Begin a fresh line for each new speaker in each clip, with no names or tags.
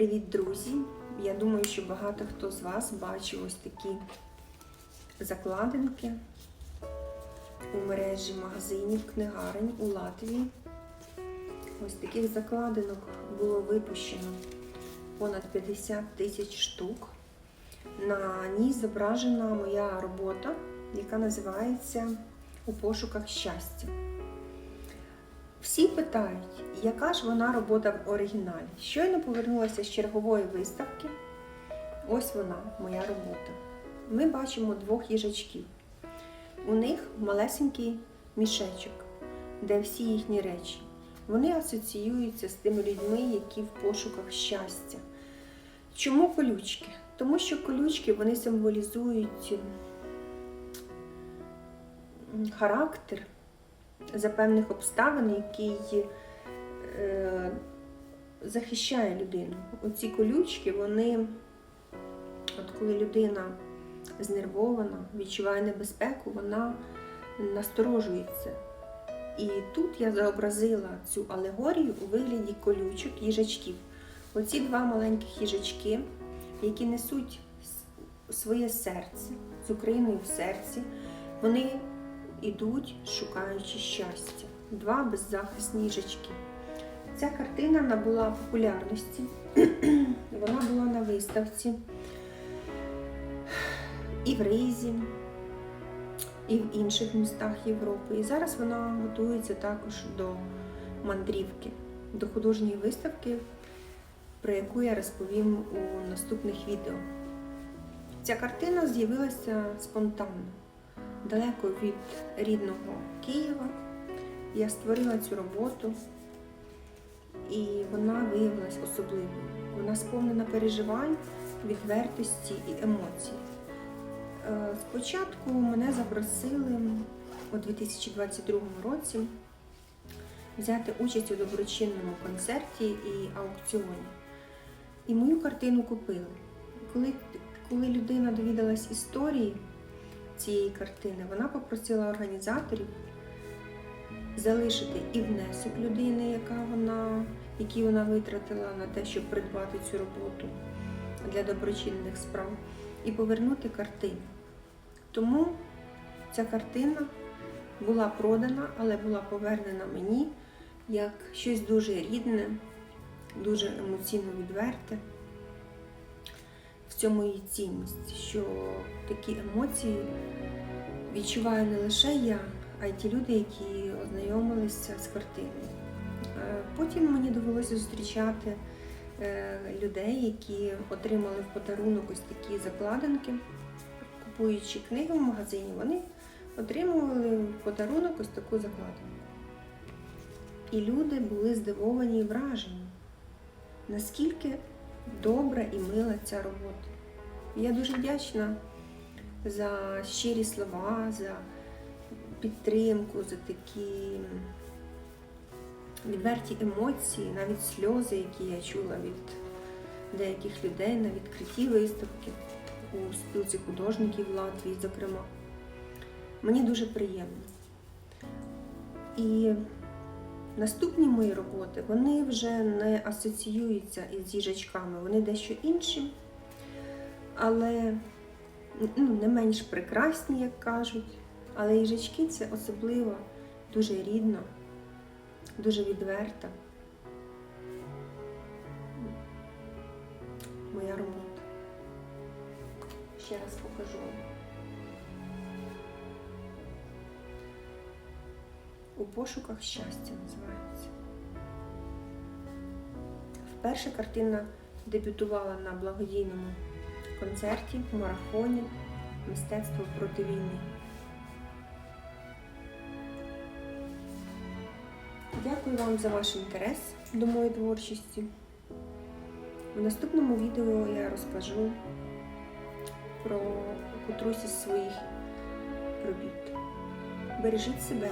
Привіт, друзі! Я думаю, що багато хто з вас бачив ось такі закладинки у мережі магазинів, книгарень у Латвії. Ось таких закладинок було випущено понад 50 тисяч штук. На ній зображена моя робота, яка називається У пошуках щастя. Всі питають, яка ж вона робота в оригіналі. Щойно повернулася з чергової виставки. Ось вона, моя робота. Ми бачимо двох їжачків. У них малесенький мішечок, де всі їхні речі. Вони асоціюються з тими людьми, які в пошуках щастя. Чому колючки? Тому що колючки вони символізують характер за певних обставин, який е, захищає людину. Оці колючки, вони, от коли людина знервована, відчуває небезпеку, вона насторожується. І тут я зобразила цю алегорію у вигляді колючок їжачків. Оці два маленьких їжачки, які несуть своє серце з Україною в серці, вони ідуть, шукаючи щастя. Два беззахисні їжачки. Ця картина набула популярності. Вона була на виставці і в Ризі, і в інших містах Європи. І зараз вона готується також до мандрівки, до художньої виставки, про яку я розповім у наступних відео. Ця картина з'явилася спонтанно, далеко від рідного Києва. Я створила цю роботу, і вона виявилась особливою. Вона сповнена переживань, відвертості і емоцій. Е, Спочатку мене запросили у 2022 році взяти участь у доброчинному концерті і аукціоні. І мою картину купили. Коли, коли людина довідалась історії цієї картини, вона попросила організаторів залишити і внесок людини, яка вона, який вона витратила на те, щоб придбати цю роботу для доброчинних справ, і повернути картину. Тому ця картина була продана, але була повернена мені як щось дуже рідне, дуже емоційно відверте. Цьому її цінність, що такі емоції відчуваю не лише я, а й ті люди, які ознайомилися з картиною. Е, Потім мені довелося зустрічати е, людей, які отримали в подарунок ось такі закладинки. Купуючи книги в магазині, вони отримували в подарунок ось таку закладинку. І люди були здивовані і вражені, наскільки добра і мила ця робота. Я дуже вдячна за щирі слова, за підтримку, за такі відверті емоції, навіть сльози, які я чула від деяких людей на відкритті виставки у спілці художників Латвії, зокрема. Мені дуже приємно. І наступні мої роботи вони вже не асоціюються із їжачками, вони дещо інші, але ну, не менш прекрасні, як кажуть. Але їжачки це особливо дуже рідно, дуже відверта. Моя робота. Ще раз покажу. У пошуках щастя називається. Вперше картина дебютувала на благодійному концерті, марафоні Мистецтво проти війни. Дякую вам за ваш інтерес до моєї творчості. В наступному відео я розкажу про котрусь із своїх робіт. Бережіть себе,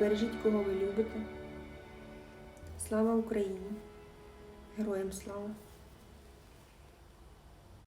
бережіть кого ви любите. Слава Україні! Героям слава!